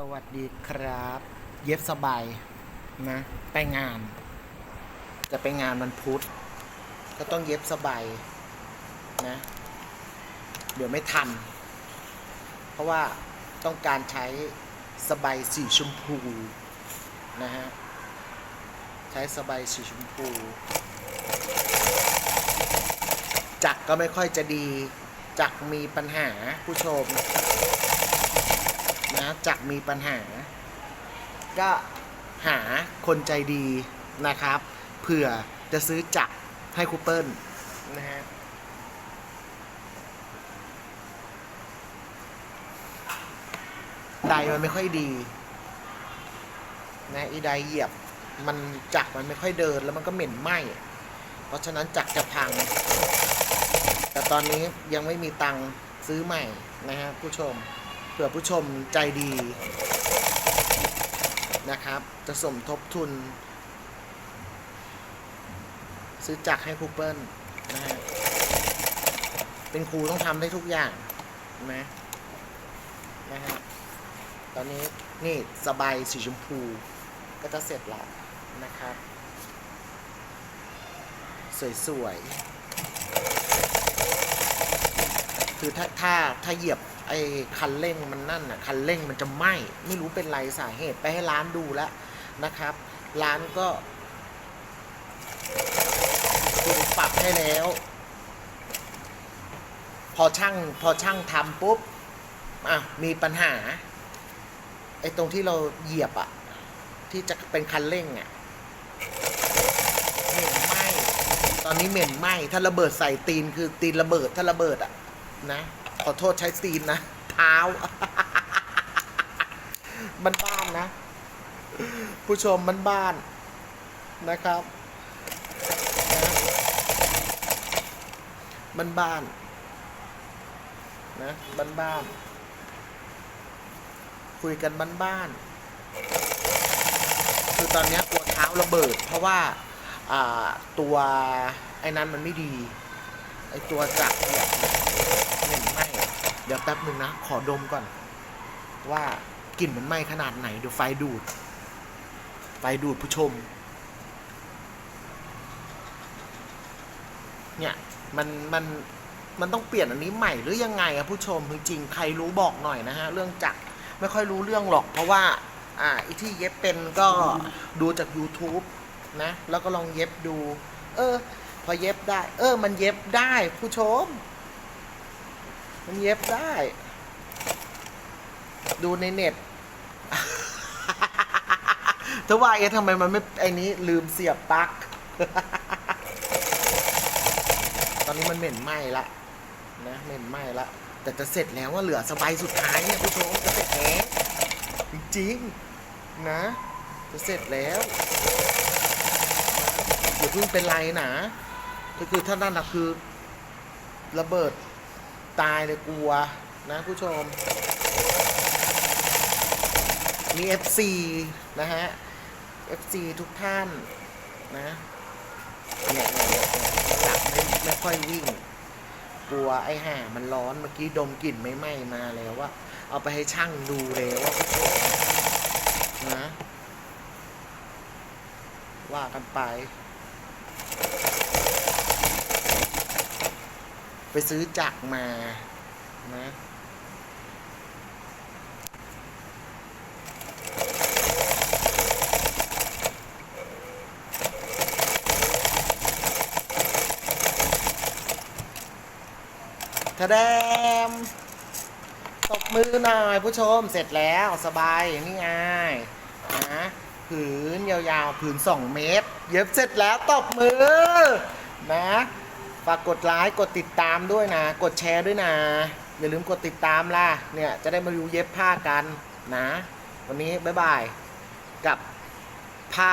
สวัสดีครับ เย็บสบายนะ ไปงาน จะไปงานวันพุธก็ต้องเย็บสบายนะ เดี๋ยวไม่ทัน เพราะว่าต้องการใช้สบายสีชมพูนะฮะ ใช้สบายสีชมพู จักรก็ไม่ค่อยจะดี จักรมีปัญหาผู้ชม นะจักรมีปัญหา ก็หาคนใจดีนะครับ เผื่อจะซื้อจักรให้ครูเปิลนะฮะไดมันไม่ค่อยดีนะอีไดเหยียบมันจักรมันไม่ค่อยเดินแล้วมันก็เหม็นไหม้เพราะฉะนั้นจักรจะพัง แต่ตอนนี้ยังไม่มีตังค์ซื้อใหม่นะฮะผู้ชม เผื่อผู้ชมใจดีนะครับ จะสมทบทุน ซื้อจักรให้ครูเปิลนะฮะเป็นครูต้องทำได้ทุกอย่างนะนะฮะตอนนี้นี่สบายสีชมพูก็จะเสร็จแล้วนะครับ สวยๆคือถ้าถ้าถ้าเหยียบ ไอ้คันเร่งมันนั่นน่ะคันเร่งมันจะไหม้ไม่รู้เป็นไรสาเหตุไปให้ร้านดูแล้วนะครับ ร้านก็คือปรับให้แล้ว พอช่างพอช่างทำปุ๊บอะมีปัญหาไอ้ตรงที่เราเหยียบอะที่จะเป็นคันเร่งอะเหม็นไหม้ตอนนี้เหม็นไหม้ถ้าระเบิดใส่ตีนคือตีนระเบิดถ้าระเบิดอะนะ ขอโทษใช้ตีนนะ เท้า มันบ้านนะ ผู้ชมมันบ้านนะครับนะมันบ้านนะบ้านบ้านคุยกันบ้านบ้านคือตอนนี้กลัวเท้าระเบิด เพราะว่าตัวไอ้นั้นมันไม่ดี ไอ้ตัวจักรเนี่ย เดี๋ยวแป๊บหนึ่งนะ ขอดมก่อน ว่ากลิ่นมันไหม้ขนาดไหน เดี๋ยวไฟดูด ไฟดูดผู้ชม เนี่ย มันมันมันต้องเปลี่ยนอันนี้ใหม่หรือยังไงอะผู้ชมจริงๆใครรู้บอกหน่อยนะฮะ เรื่องจักรไม่ค่อยรู้เรื่องหรอก เพราะว่า อ่าไอที่เย็บเป็นก็ดูจาก YouTube นะ แล้วก็ลองเย็บดู เออ พอเย็บได้ เออ มันเย็บได้ผู้ชม มันเย็บได้ ดูในเน็ตถ้าว่าเอ๊ะทำไมมันไม่ไอ้นี้ลืมเสียบปลั๊ก ตอนนี้มันเหม็นไหม้ละนะเหม็นไหม้ละแต่จะเสร็จแล้วว่าเหลือสบายสุดท้ายเนี่ยผู้ชมจะเสร็จแล้วจริงๆนะ จะเสร็จแล้วอย่าเพิ่งเป็นไรนะก็คือถ้านั่นนะคือ ระเบิด ตายเลยกลัวนะผู้ชม มี FC นะฮะ FC ทุกท่านนะเนี่ยเนี่ยเนี่ยจับไม่ไม่ค่อยวิ่ง กลัวไอ้ห่ามันร้อนเมื่อกี้ดมกลิ่นไม่ไหม้มาแล้วว่า เอาไปให้ช่างดูแล้วว่านะว่ากันไป ไปซื้อจักรมานะทะแดมตบมือหน่อยผู้ชม เสร็จแล้วสบายอย่างนี้ไงนะผืนยาวๆผืน 2 เมตร เย็บเสร็จแล้วตบมือนะ ฝากกดไลค์กดติดตามด้วยนะ กดแชร์ด้วยนะ อย่าลืมกดติดตามล่ะ เนี่ยจะได้มาดูเย็บผ้ากันนะ วันนี้บ๊ายบาย กับผ้า